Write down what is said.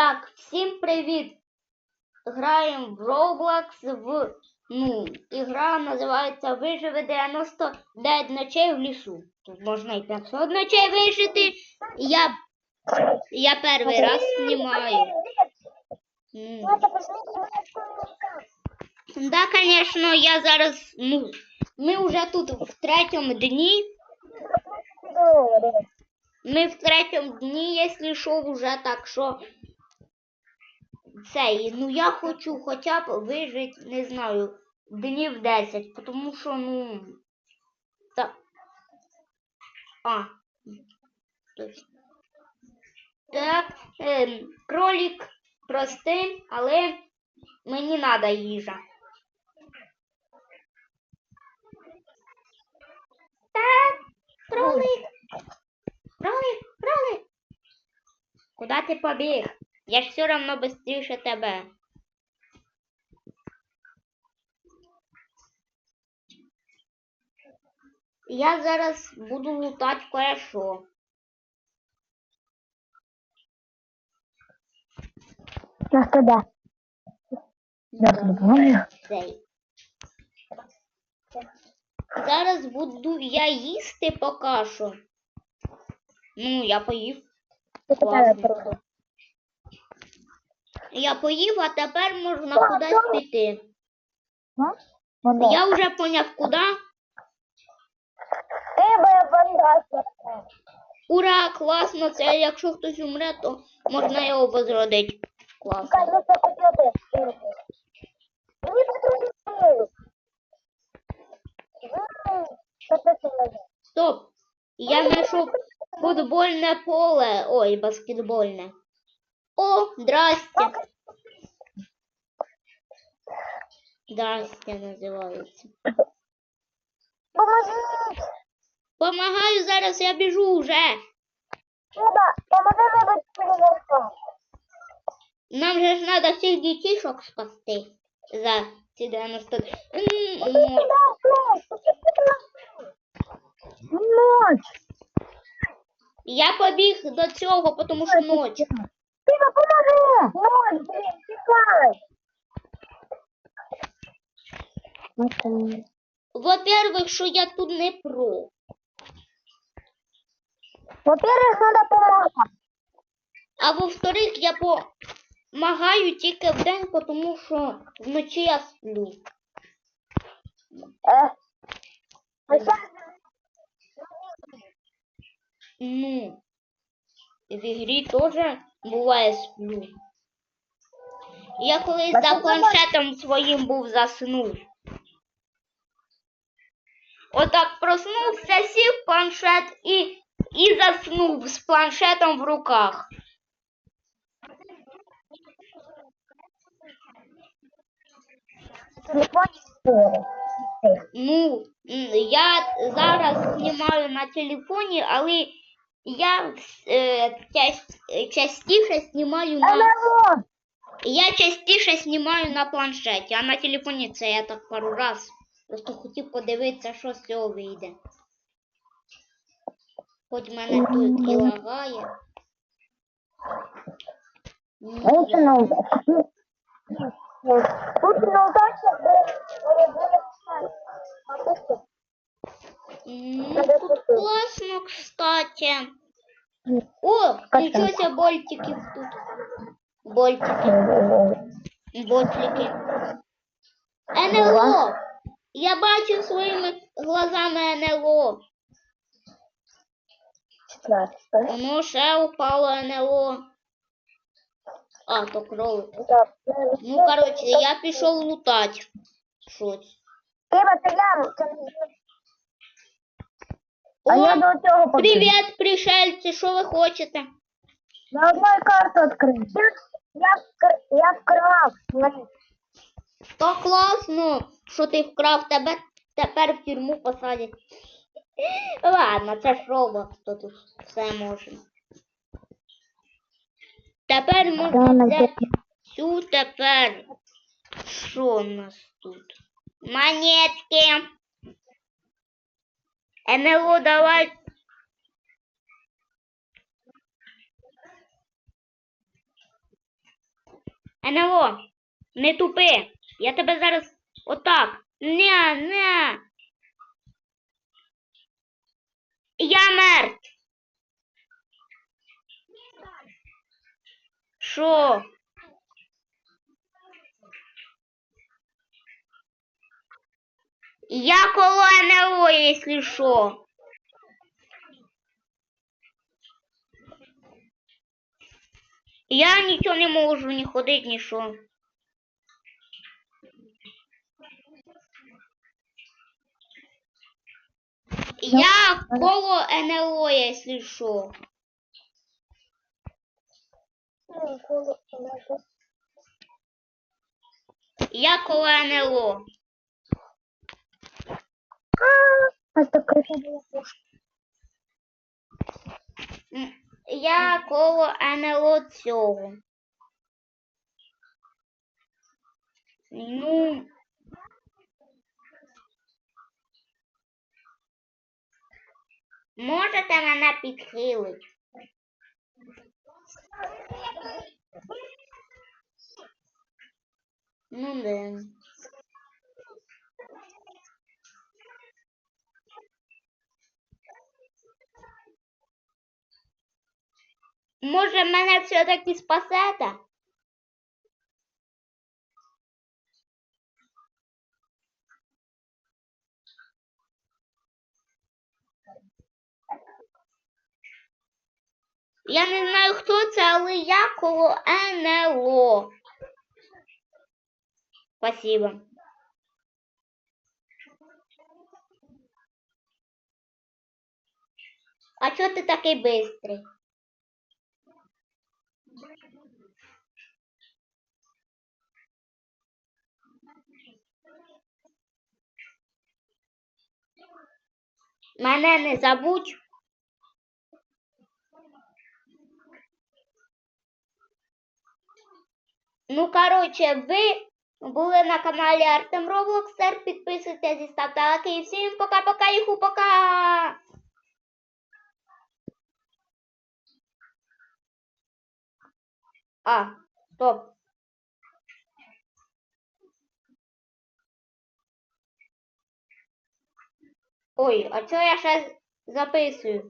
Так, всім привіт! Граємо в Roblox в ну, ігра називається Виживе 99 ночей в лісу. Тут можна і 500 ночей вижити. Я, я перший раз знімаю. М. Да, конечно, я зараз, ну, ми вже тут в третьому дні. Ми в третьому дні, якщо що, вже так що. Цей, ну я хочу хоча б вижити, не знаю, днів 10, тому що, ну. Так. А. Точно. Так, ем, кролик простий, але мені треба їжа. Так, кролик. Кролик, кролик. Куда ти побіг? Я все одно быстріше тебе. Я зараз буду кое-що. Я туди. Я Да, Зараз буду я їсти поки що. Ну, я поїв. Я Класно. Я поїв, а тепер можна кудись піти. Ну, Воно. Я вже поняв, куди. Ти моя фантазія. Ура, класно, це якщо хтось умре, то можна його возродити. Класно. Стоп. Я знайшов футбольне поле. Ой, баскетбольне. О, здрасте. Здрасте називається. Поможіть! Помагаю зараз, я біжу вже. Люба, поможи вибити перевірку. Нам же ж треба всіх дітішок спасти за ці 90. М, м, Ночь! Я побіг до цього, тому що ніч. Тіма, поможи! Ночь, блін, тікай! Во-первых, що я тут не про. Во-первых, надо помогать. А во-вторых, я помагаю тільки вдень, тому що вночі я сплю. Э, а сейчас Ну, в ігрі теж буває сплю. Я колись А за ти планшетом своїм був заснув. Отак проснувся, сів в планшет і, і заснув з планшетом в руках. в телефоне споры. Ну, м, я зараз знімаю на телефоні, але я е, част- частіше знімаю на. НЛО! Я частіше знімаю на планшеті, а на телефоні це я так пару раз. Просто хотів подивитися, що з цього вийде. Хоч мене тут і лагає. Лучше на удачу. Лучше на удачу, Ну, тут класно, кстати. О, включився больтиків тут. Больтики, ботлики. НЛО! Я бачив своїми глазами НЛО. Воно ще упало НЛО. А, то кролик. Ну, коротше, я пішов лутати. Щось. Тима, це я. це- А я до цього побіг. привіт, пришельці, що ви хочете? На одной карту открыть. Я, я. Смотри. То класно, що ти вкрав тебе, тепер в тюрму посадять. Ладно, це ж робот, то тут все можна. Тепер можна взяти цю тепер. Що у нас тут? Монетки. НЛО, давай НЛО, не тупи. Я тебе зараз отак. Не, не. Я мертв. Що? Я коло НЛО, если що. Я нічого не можу, ні ходити, ні що. Я коло НЛО, если НЛО. Я коло НЛО. А. М, Я коло НЛО цього. Ну. Можете мене підхилити? Ну да. Може, мене все-таки спасете? Я не знаю, хто це, але я коло НЛО. Спасибо. А чого ти такий бистрий? Мене не забудь. Ну, короче, ви були на каналі Артем Роблокстер. Підписуйтесь і ставте лайки. І всім пока-пока, їху, пока! А, стоп. Ой, а чого я ще записую?